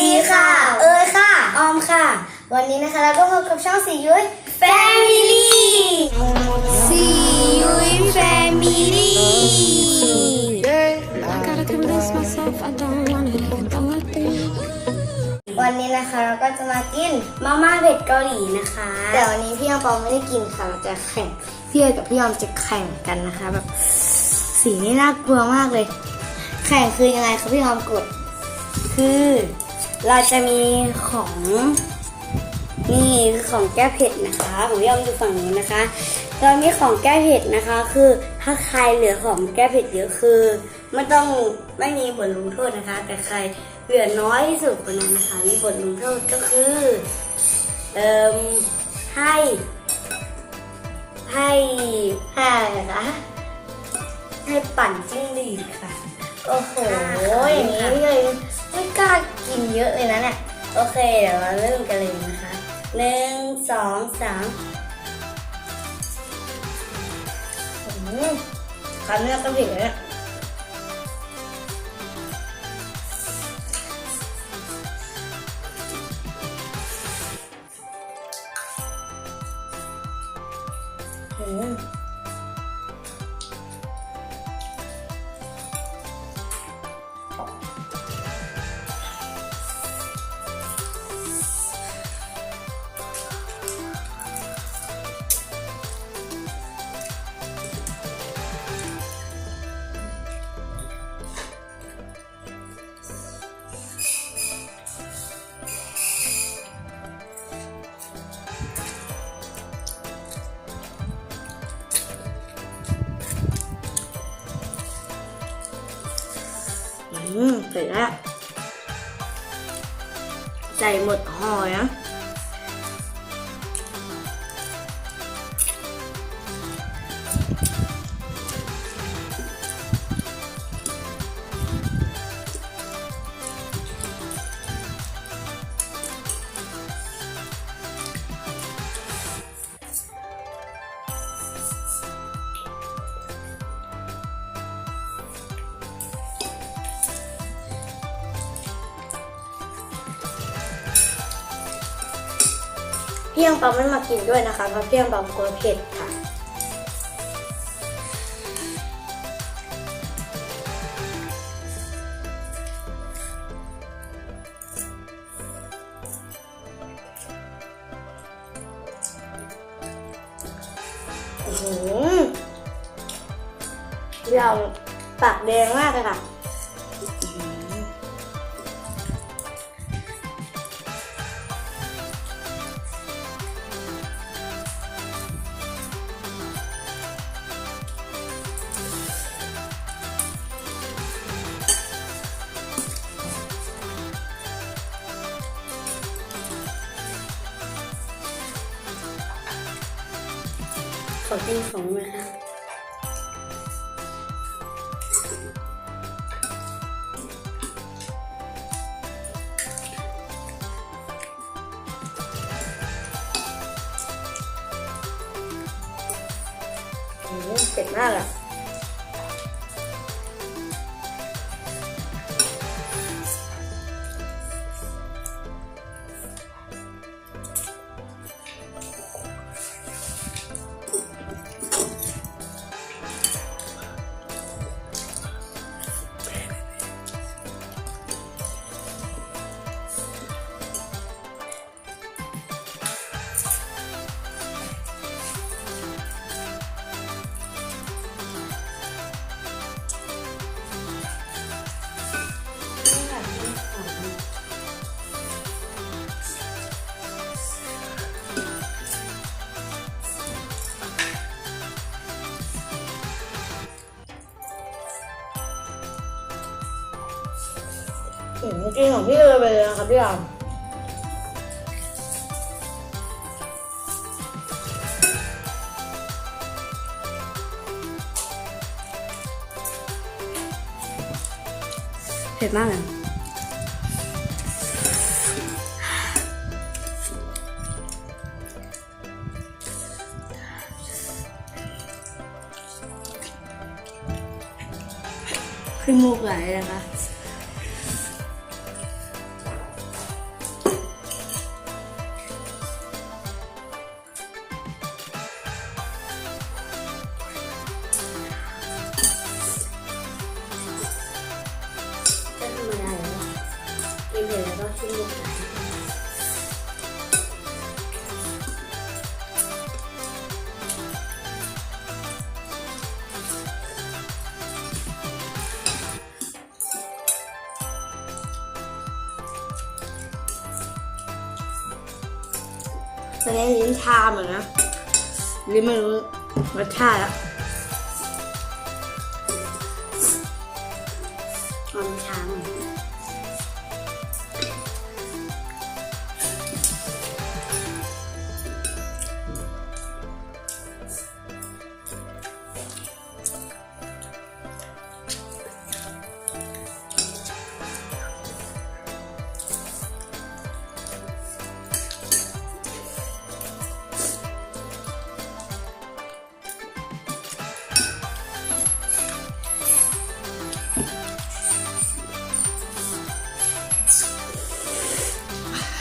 ดีค่ะ เอ้ยค่ะ ออมค่ะ วันนี้นะคะเราก็พบกับช่องสียุ้ย Family สียุ้ย Family I gotta convince myself I don't want it even though I do. วันนี้นะคะเราก็จะมากินมาม่าเผ็ดเกาหลีนะคะ แต่วันนี้พี่ยองปองไม่ได้กินค่ะเราจะแข่งพี่เอ๋กับพี่ยอมจะแข่งกันนะคะแบบสีนี่น่ากลัวมากเลย แข่งคือยังไงคะพี่ยอมกด คือ เราจะมีของนี่คือของแก้เผ็ดนะคะของพี่อมอยู่ฝั่งนู้นนะคะ เรามีของแก้เผ็ดนะคะ คือถ้าใครเหลือของแก้เผ็ดเยอะคือไม่ต้องไม่มีบทลงโทษนะคะ แต่ใครเหลือน้อยที่สุดคนนั้นนะคะมีบทลงโทษก็คือเอ่มให้ให้ให้อะไรนะคะให้ปั่นจิ้งหรีดค่ะ โอ้โหอย่างนี้เลยไม่กล้า เยอะเลยนะเนี่ยโอเคเดี๋ยวเราเริ่มกันเลยนะคะหนึ่งสองสามอืมคำเนื้อก็ผิดแล้วเนี่ยอืม มเสร็จแล้วใส่หมดห่อนะ พี่ยังปอมไม่มากินด้วยนะคะเพราะพี่ยังปอมกลัวเผ็ดค่ะอ้โหพี่เราปากแดงมากเลยค่ะ ขอกินของนะคะอืมเผ็ดมากอะ กินของพี่เลยไปเลยนะครับพี่ออมเผ็ดมากเลยขึ้นมูกไหลนะคะ จะได้ลิ้นชาเหมือนนะลิ้นไม่รู้รสชาติแล้ว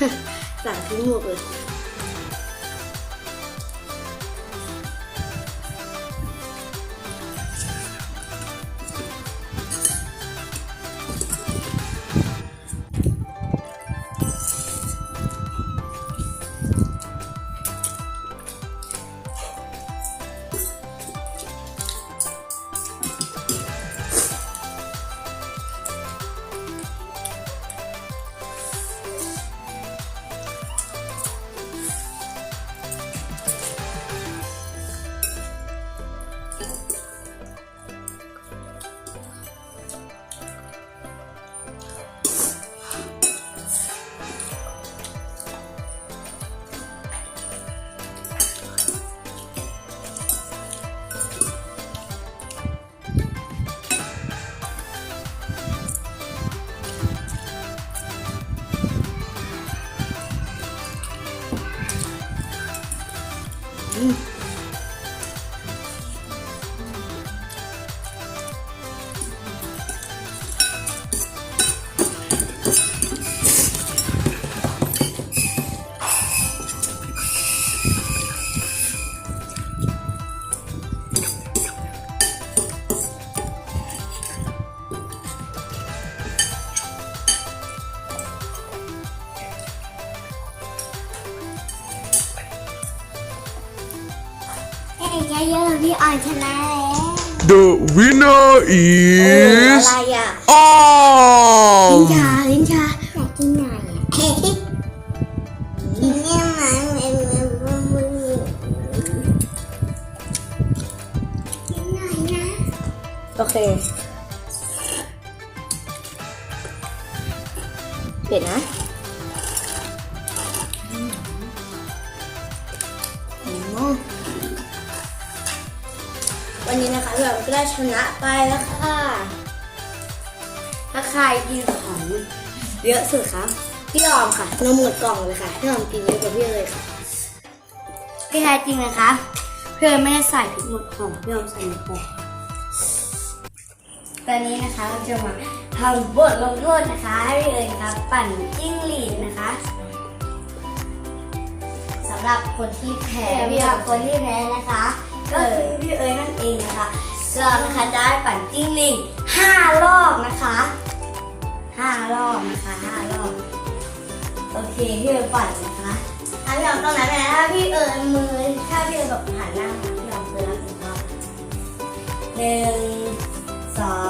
哼，打不过ที่ Ooh. ดเลยเฮ้ยเยอะๆพี่ออนชนะแล้ว The winner โอ้ is อะไรอะ Om. ลิ้นชาลิ้นชาอยากกินหน่อยอะกินเนี่ยมันมันมันมันมันกินหน่อยนะโอเคเผ็ดนะ วันนี้นะคะเราก็ได้ชนะไปแล้วค่ะถ้าใครกินของเยอะสุดครับพี่ออมค่ะนมหมดกล่องเลยค่ะพี่ออมกินเยอะกว่าพี่เลยค่ะพี่แท้จริงนะคะพี่เอ๋ไม่ได้ใส่พริกหมดกล่องพี่ออมใส่หมดกล่องตอนนี้นะคะเราจะมาทำบทลงโทษนะคะให้พี่เอ๋นะคะปั่นจิ้งหรีดนะคะสำหรับคนที่แพ้สำหรับคนที่แพ้นะคะ ก็คือพี่เอ๋นั่นเองนะคะก็นะคะจะได้ปั่นจิ้งหรีดห้ารอบนะคะห้ารอบนะคะห้ารอบโอเคพี่เอ๋ปั่นนะคะถ้าพี่เอ๋ต้องไหนไปไหนถ้าพี่เอ๋มือถ้าพี่เอ๋แบบหันหน้ามาพี่เอ๋เคยรับถึงรอบหนึ่งสอง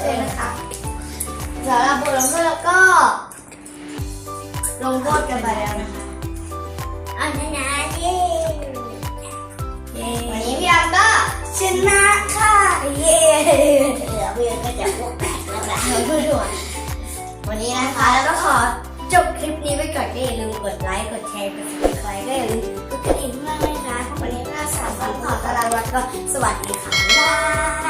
เคนะคะสำหรับบทลงโทษแล้วก็ ลงโทษกันไปแล้วนะคะอันนะเย้เย้วันนี้พี่อังก็ชนะค่ะเย้เดี๋ยวพี่อังก็จะพวกแตกแล้วนะพูดด้วยวันนี้นะคะแล้วก็ขอจบคลิปนี้ไปก่อนก็อย่าลืมกดไลค์กดแชร์กด subscribe ก็อย่าลืมกดกระดิ่งมากเลยนะวันนี้ก็สามคนขอตารางวัดก็สวัสดีค่ะบ๊ายบาย